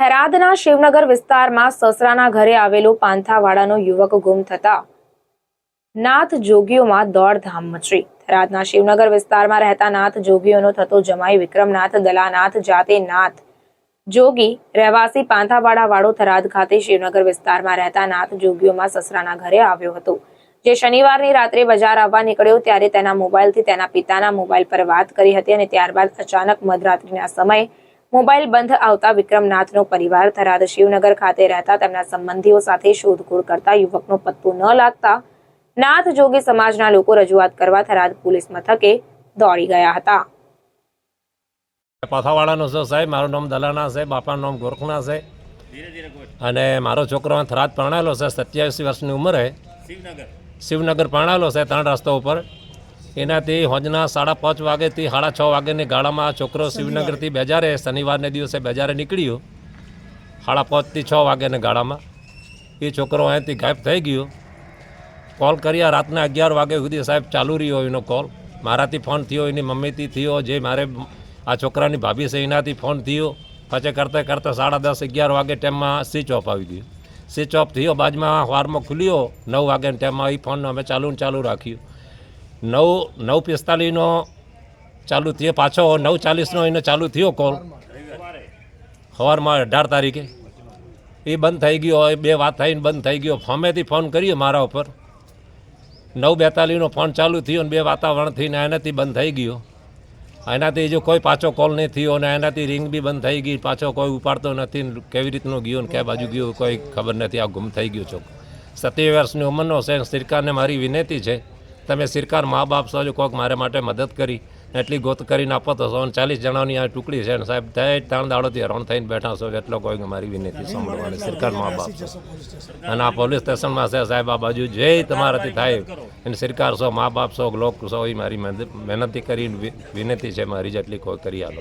થરાદના શિવનગર વિસ્તારમાં સસરાના ઘરે આવેલો પાંથાવાડાનો યુવક ગુમ થતા નાથ જોગીઓમાં દોડધામ મચી. થરાદના શિવનગર વિસ્તારમાં રહેતા નાથ જોગીઓનો થતો જમાઈ વિક્રમનાથ, દલાનાથ, જાતે નાથ જોગી, રહેવાસી પાંથાવાડા વાળો થરાદ ખાતે શિવનગર વિસ્તારમાં રહેતા નાથ જોગીઓમાં સસરાના ઘરે આવ્યો હતો. જે શનિવારની રાત્રે બજાર આવવા નીકળ્યો ત્યારે તેના મોબાઈલથી તેના પિતાના મોબાઈલ પર વાત કરી હતી અને ત્યારબાદ અચાનક મધરાત્રિના સમયે મોબાઈલ બંધ આવતા વિક્રમનાથનો પરિવાર થરાદ શિવનગર ખાતે રહેતા તેમના સંબંધીઓ સાથે શોધખોળ કરતા યુવકનો પત્તો ન લાગતા નાથ જોગી સમાજના લોકો રજૂઆત કરવા થરાદ પોલીસ મથકે દોડી ગયા હતા. પાથાવાડાનો છે સાહેબ મારું નામ દલાના છે બાપાનું નામ ગોરખના છે. અને મારો છોકરો થરાદ પરણાયેલો છે સત્યાવીસ વર્ષની ઉંમરે. શિવનગર પરણાયેલો છે ત્રણ રસ્તા ઉપર. એનાથી હોજના સાડા પાંચ વાગેથી સાડા છ વાગ્યાની ગાળામાં આ છોકરો શિવનગરથી બેજારે શનિવારને દિવસે બેજારે નીકળ્યો. સાડા પાંચથી છ વાગ્યાની ગાળામાં. એ છોકરો અહીંયાથી ગાયબ થઈ ગયો. કોલ કર્યા રાતના અગિયાર વાગ્યા સુધી સાહેબ ચાલુ રહ્યો એનો કોલ. મારાથી ફોન થયો એની મમ્મીથી થયો જે મારે આ છોકરાની ભાભી છે એનાથી ફોન થયો. પછી કરતાં કરતાં સાડા દસ અગિયાર વાગે ટાઈમમાં સ્વિચ ઓફ આવી ગયો. સ્વિચ ઓફ થયો બાજુમાં વારમાં ખુલ્યો નવ વાગ્યાના ટાઈમમાં એ ફોન અમે ચાલુ ચાલુ રાખ્યું. નવ નવ પિસ્તાલીસનો ચાલુ થયો, પાછો નવ ચાલીસનો એનો ચાલુ થયો કોલ સવારમાં અઢાર તારીખે. એ બંધ થઈ ગયો એ બે વાત થઈને બંધ થઈ ગયો. ફોમેથી ફોન કર્યો મારા ઉપર. નવ બેતાલીસનો ફોન ચાલુ થયો ને બે વાતાવરણ થઈને એનાથી બંધ થઈ ગયો. એનાથી જો કોઈ પાછો કોલ નહીં થયો ને એનાથી રિંગ બી બંધ થઈ ગઈ, પાછો કોઈ ઉપાડતો નથી કેવી રીતનો ગયો ને ક્યાં બાજુ ગયો, કોઈ ખબર નથી, આ ગુમ થઈ ગયો છો સત્યાવીસ વર્ષની ઉંમરનો છે સરકારને મારી વિનંતી છે તમે સરકાર મા બાપ છો કોક મારે માટે મદદ કરી, એટલી ગોત કરીને આપો તો સો ચાલીસ જણાની આ ટુકડી છે ને સાહેબ થાય ત્રણ દાડોથી હેરાન થઈને બેઠા છો, એટલો કોઈ મારી વિનંતી સાંભળવાની, સરકાર મા બાપ છે. અને આ પોલીસ સ્ટેશનમાં છે સાહેબ, આ બાજુ જે તમારાથી થાય એને સરકાર છો મા બાપ છો, લોક છો, એ મારી મહેનતી કરીને વિનંતી છે મારી જેટલી કોઈ કરી આલો